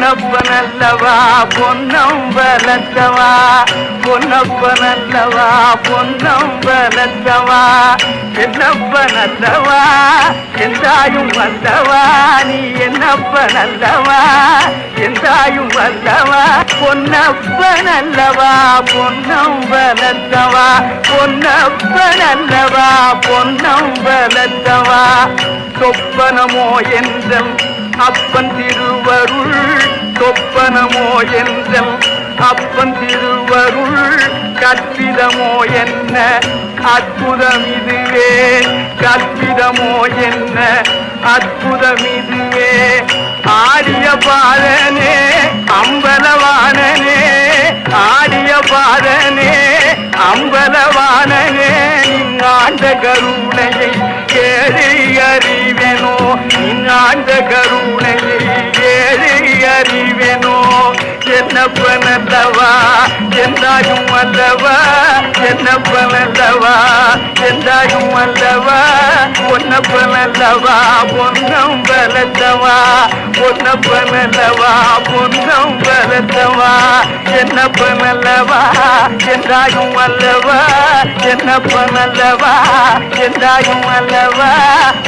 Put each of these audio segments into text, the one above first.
பொன்னப்பனல்லவா பொன்னம்பலத்தவா வளர்த்தவா. பொன்னப்பனல்லவா பொன்னம்பலத்தவா வளர்த்தவா. என்னப்பனல்லவா எந்தாயும் வந்தவா. நீ என்னப்பனல்லவா எந்தாயும் வந்தவா. பொன்னப்பனல்லவா பொன்னம் வளர்த்தவா. பொன்னப்பனல்லவா பொன்னம் வளர்த்தவா. சொப்பனமோ என்றும் அப்பன் திருவருள் சொப்பனமோ என்றல் அப்பன் திருவருள் கற்பிதமோ என்ன? அற்புதம் இதுவே கற்பிதமோ என்ன? அற்புதம் இதுவே ஆடிய பாதனே அம்பலவானனே ஆடிய பாதனே அம்பலவானனே ஆண்ட கருணையை ஏழை அறிவேனோ? ஆண்ட கருணையை ஏழை அறிவேனோ? என்னப்பனல்லவா எந்தாயும் அல்லவா? என்னப்பனல்லவா எந்தாயும் அல்லவா? பொன்னப்பனல்லவா பொன்னம் பலத்தவா பொன்னப்பனல்லவா பொன்னம் பலத்தவா என்ன என்னப்பனல்லவா என்றாயும் அல்லவா என்ன என்னப்பனல்லவா என்றாயும் அல்லவா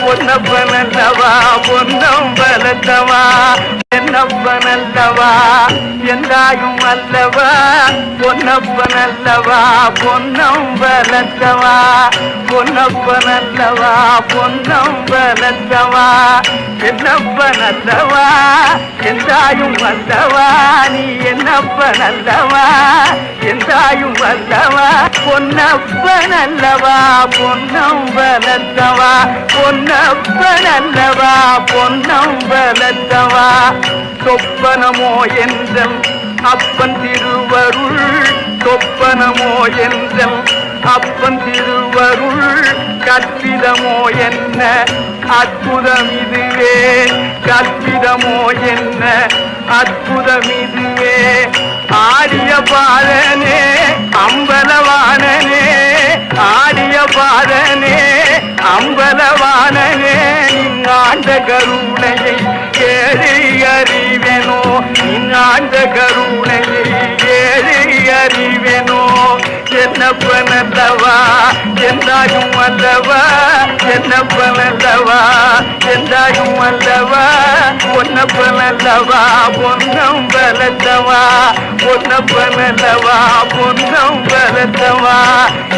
பொன்னப்பனல்லவா பொன்னம் பலத்தவா என்னப்பனல்லவா என்றாயும் அல்லவா பொன்னப்பனல்லவா பொன்னம் பலத்தவா பொன்னப்பனல்லவா பொன்னம் பலத்தவா என்னப்ப நல்லவா என்றாயும் வந்தவா நீ என்னப்ப என்னப்பனல்லவா? என்றாயும் நல்லவா பொன்னம்ப நல்லவா பொன்னப்ப நல்லவா பொன்னம்ப நல்லவா சொப்பனமோ என்றல் அப்பன் திருவருள் சொப்பனமோ என்றல் அப்பன் திருவருள் கற்பிதமோ என்ன? அற்புதம் இதுவே. கற்பிதமோ என்ன? அற்புதம் இதுவே. ஆடிய பாதனே அம்பலவானனே ஆடிய பாதனே அம்பலவானனே ஆண்ட கருணையை ஏழை அறிவே. என்னப்பனல்லவா எந்தாயும் அல்லவா? என்னப்பனல்லவா எந்தாயும் அல்லவா? பொன்னப்பனல்லவா பொன்னம் பலத்தவா பொன்னப்பனல்லவா பொன்னம் பலத்தவா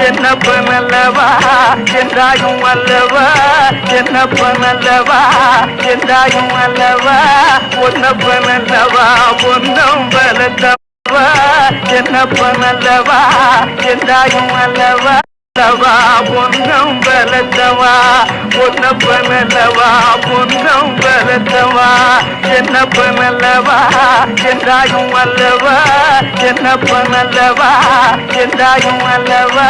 என்னப்பனல்லவா எந்தாயும் அல்லவா? என்னப்பனல்லவா எந்தாயும் அல்லவா? பொன்னப்பனல்லவா பொன்னம் பலத்தவா என்னப்பனல்லவா என்றாயும் அல்லவா? அல்லவா? பொன்னம் பலத்தவா பொன்னப்பனல்லவா? பொன்னம் பலத்தவா என்னப்பனல்லவா? என்றாயும் அல்லவா? என்னப்பனல்லவா? என்றாயும் அல்லவா?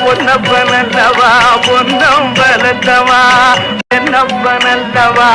பொன்னப்பனல்லவா? பொன்னம் பலத்தவா என்னப்பனல்லவா?